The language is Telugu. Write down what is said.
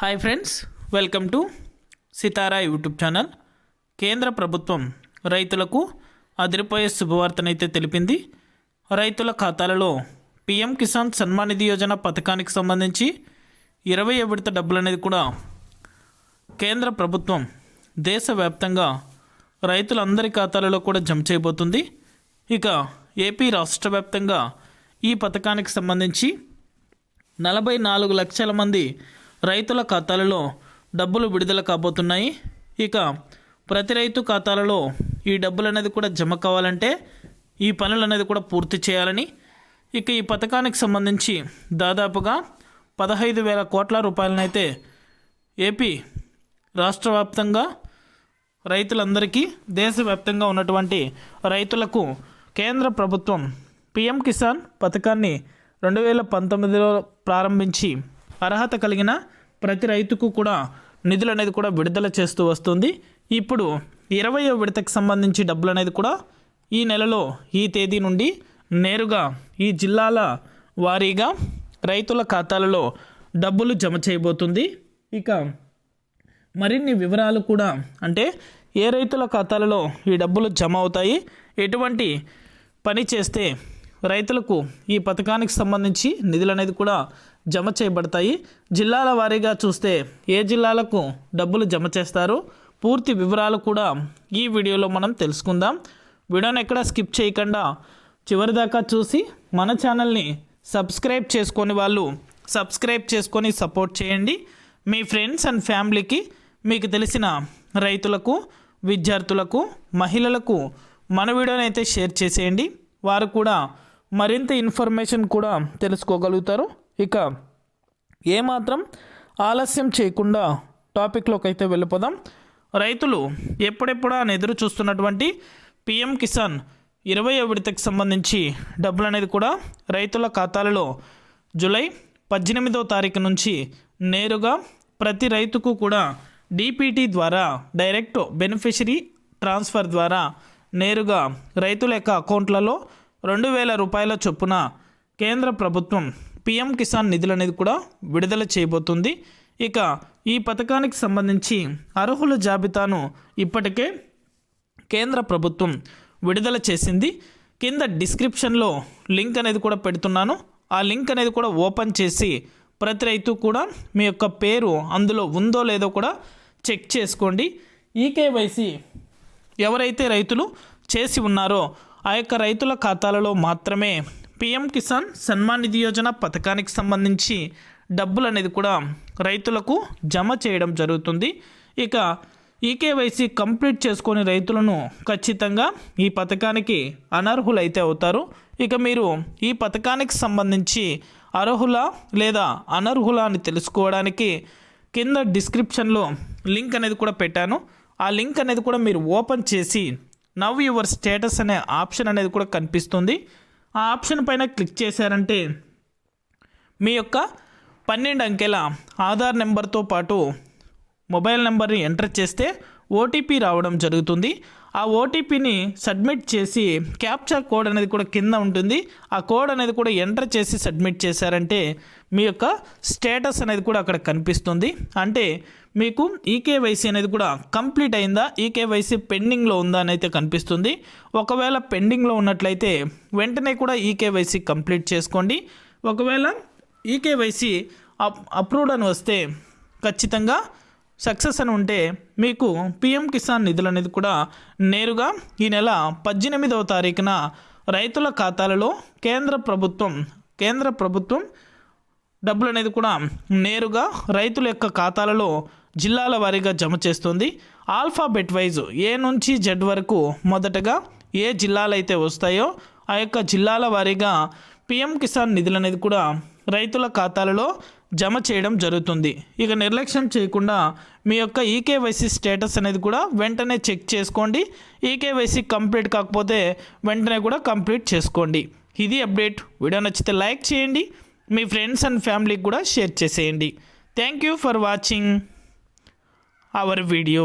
Hi friends welcome to Sitara YouTube channel కేంద్ర ప్రభుత్వం రైతులకు అదిరిపోయే శుభవార్తనైతే తెలిపింది రైతుల ఖాతాలలో పిఎం కిసాన్ సన్మాన్ నిధి యోజన పథకానికి సంబంధించి ఇరవై విడత డబ్బులు అనేది కూడా కేంద్ర ప్రభుత్వం దేశవ్యాప్తంగా రైతులందరి ఖాతాలలో కూడా జమ చేయబోతుంది ఇక ఏపీ రాష్ట్ర వ్యాప్తంగా ఈ పథకానికి సంబంధించి నలభై నాలుగు లక్షల మంది రైతుల ఖాతాలలో డబ్బులు విడుదల కాబోతున్నాయి. ఇక ప్రతి రైతు ఖాతాలలో ఈ డబ్బులు అనేది కూడా జమ కావాలంటే ఈ పనులు అనేది కూడా పూర్తి చేయాలని. ఇక ఈ పథకానికి సంబంధించి దాదాపుగా పదహైదు వేల కోట్ల రూపాయలనైతే ఏపీ రాష్ట్ర వ్యాప్తంగా రైతులందరికీ దేశవ్యాప్తంగా ఉన్నటువంటి రైతులకు కేంద్ర ప్రభుత్వం పిఎం కిసాన్ పథకాన్ని రెండు వేల పంతొమ్మిదిలో ప్రారంభించి అర్హత కలిగిన ప్రతి రైతుకు కూడా నిధులు అనేది కూడా విడుదల చేస్తూ వస్తుంది. ఇప్పుడు ఇరవయో విడతకు సంబంధించి డబ్బులు అనేది కూడా ఈ నెలలో ఈ తేదీ నుండి నేరుగా ఈ జిల్లాల వారీగా రైతుల ఖాతాలలో డబ్బులు జమ చేయబోతుంది. ఇక మరిన్ని వివరాలు కూడా అంటే ఏ రైతుల ఖాతాలలో ఈ డబ్బులు జమ అవుతాయి ఎటువంటి పని చేస్తే రైతులకు ఈ పథకానికి సంబంధించి నిధులు అనేది కూడా జమ చేయబడతాయి. జిల్లాల వారీగా చూస్తే ఏ జిల్లాలకు డబ్బులు జమ చేస్తారు? పూర్తి వివరాలు కూడా ఈ వీడియోలో మనం తెలుసుకుందాం. వీడియోని ఎక్కడ స్కిప్ చేయకుండా చివరిదాకా చూసి మన ఛానల్ని సబ్స్క్రైబ్ చేసుకొని వాళ్ళు సబ్స్క్రైబ్ చేసుకొని సపోర్ట్ చేయండి. మీ ఫ్రెండ్స్ అండ్ ఫ్యామిలీకి మీకు తెలిసిన రైతులకు విద్యార్థులకు మహిళలకు మన వీడియోని అయితే షేర్ చేసేయండి. వారు కూడా మరింత ఇన్ఫర్మేషన్ కూడా తెలుసుకోగలుగుతారు. ఇక ఏమాత్రం ఆలస్యం చేయకుండా టాపిక్లోకి అయితే వెళ్ళిపోదాం. రైతులు ఎప్పుడెప్పుడా అని ఎదురు చూస్తున్నటువంటి పిఎం కిసాన్ ఇరవై విడతకు సంబంధించి డబ్బులు అనేది కూడా రైతుల ఖాతాలలో జూలై పద్దెనిమిదో తారీఖు నుంచి నేరుగా ప్రతి రైతుకు కూడా డిపిటి ద్వారా డైరెక్ట్ బెనిఫిషరీ ట్రాన్స్ఫర్ ద్వారా నేరుగా రైతుల యొక్క అకౌంట్లలో రెండు వేల రూపాయల చొప్పున కేంద్ర ప్రభుత్వం పిఎం కిసాన్ నిధులు అనేది కూడా విడుదల చేయబోతుంది. ఇక ఈ పథకానికి సంబంధించి అర్హుల జాబితాను ఇప్పటికే కేంద్ర ప్రభుత్వం విడుదల చేసింది. కింద డిస్క్రిప్షన్లో లింక్ అనేది కూడా పెడుతున్నాను. ఆ లింక్ అనేది కూడా ఓపెన్ చేసి ప్రతి రైతు కూడా మీ యొక్క పేరు అందులో ఉందో లేదో కూడా చెక్ చేసుకోండి. ఈకేవైసీ ఎవరైతే రైతులు చేసి ఉన్నారో ఆ యొక్క రైతుల ఖాతాలలో మాత్రమే పిఎం కిసాన్ సన్మాన్ నిధి యోజన పథకానికి సంబంధించి డబ్బులు అనేది కూడా రైతులకు జమ చేయడం జరుగుతుంది. ఇక ఈకేవైసీ కంప్లీట్ చేసుకొని రైతులను ఖచ్చితంగా ఈ పథకానికి అనర్హులైతే అవుతారు. ఇక మీరు ఈ పథకానికి సంబంధించి అర్హుల లేదా అనర్హుల అని తెలుసుకోవడానికి కింద డిస్క్రిప్షన్లో లింక్ అనేది కూడా పెట్టాను. ఆ లింక్ అనేది కూడా మీరు ఓపెన్ చేసి నవ్ యువర్ స్టేటస్ అనే ఆప్షన్ అనేది కూడా కనిపిస్తుంది. ఆ ఆప్షన్ పైన క్లిక్ చేశారంటే మీ యొక్క పన్నెండు అంకెల ఆధార్ నెంబర్తో పాటు మొబైల్ నెంబర్ని ఎంటర్ చేస్తే ఓటీపీ రావడం జరుగుతుంది. ఆ ఓటీపీని సబ్మిట్ చేసి క్యాప్చా కోడ్ అనేది కూడా కింద ఉంటుంది. ఆ కోడ్ అనేది కూడా ఎంటర్ చేసి సబ్మిట్ చేశారంటే మీ యొక్క స్టేటస్ అనేది కూడా అక్కడ కనిపిస్తుంది. అంటే మీకు ఈకేవైసీ అనేది కూడా కంప్లీట్ అయిందా? ఈకేవైసీ పెండింగ్లో ఉందా అని అయితే కనిపిస్తుంది. ఒకవేళ పెండింగ్లో ఉన్నట్లయితే వెంటనే కూడా ఈకేవైసీ కంప్లీట్ చేసుకోండి. ఒకవేళ ఈకేవైసీ అప్ అప్రూవ్డ్ అని వస్తే ఖచ్చితంగా సక్సెస్ అని ఉంటే మీకు పిఎం కిసాన్ నిధులు అనేది కూడా నేరుగా ఈ నెల పద్దెనిమిదవ తారీఖున రైతుల ఖాతాలలో కేంద్ర ప్రభుత్వం కేంద్ర ప్రభుత్వం డబ్బులు అనేది కూడా నేరుగా రైతుల యొక్క ఖాతాలలో జిల్లాల వారీగా జమ చేస్తుంది. ఆల్ఫాబెట్ వైజ్ ఏ నుంచి జెడ్ వరకు మొదటగా ఏ జిల్లాలు అయితే వస్తాయో ఆ యొక్క జిల్లాల వారీగా పిఎం కిసాన్ నిధులు అనేది కూడా రైతుల ఖాతాలలో జమ చేయడం జరుగుతుంది. ఇక నిర్లక్ష్యం చేయకుండా మీ యొక్క ఈకేవైసీ స్టేటస్ అనేది కూడా వెంటనే చెక్ చేసుకోండి. ఈకేవైసీ కంప్లీట్ కాకపోతే వెంటనే కూడా కంప్లీట్ చేసుకోండి. ఇది అప్డేట్. వీడియో నచ్చితే లైక్ చేయండి. మీ ఫ్రెండ్స్ అండ్ ఫ్యామిలీకి కూడా షేర్ చేసేయండి. Thank you for watching our video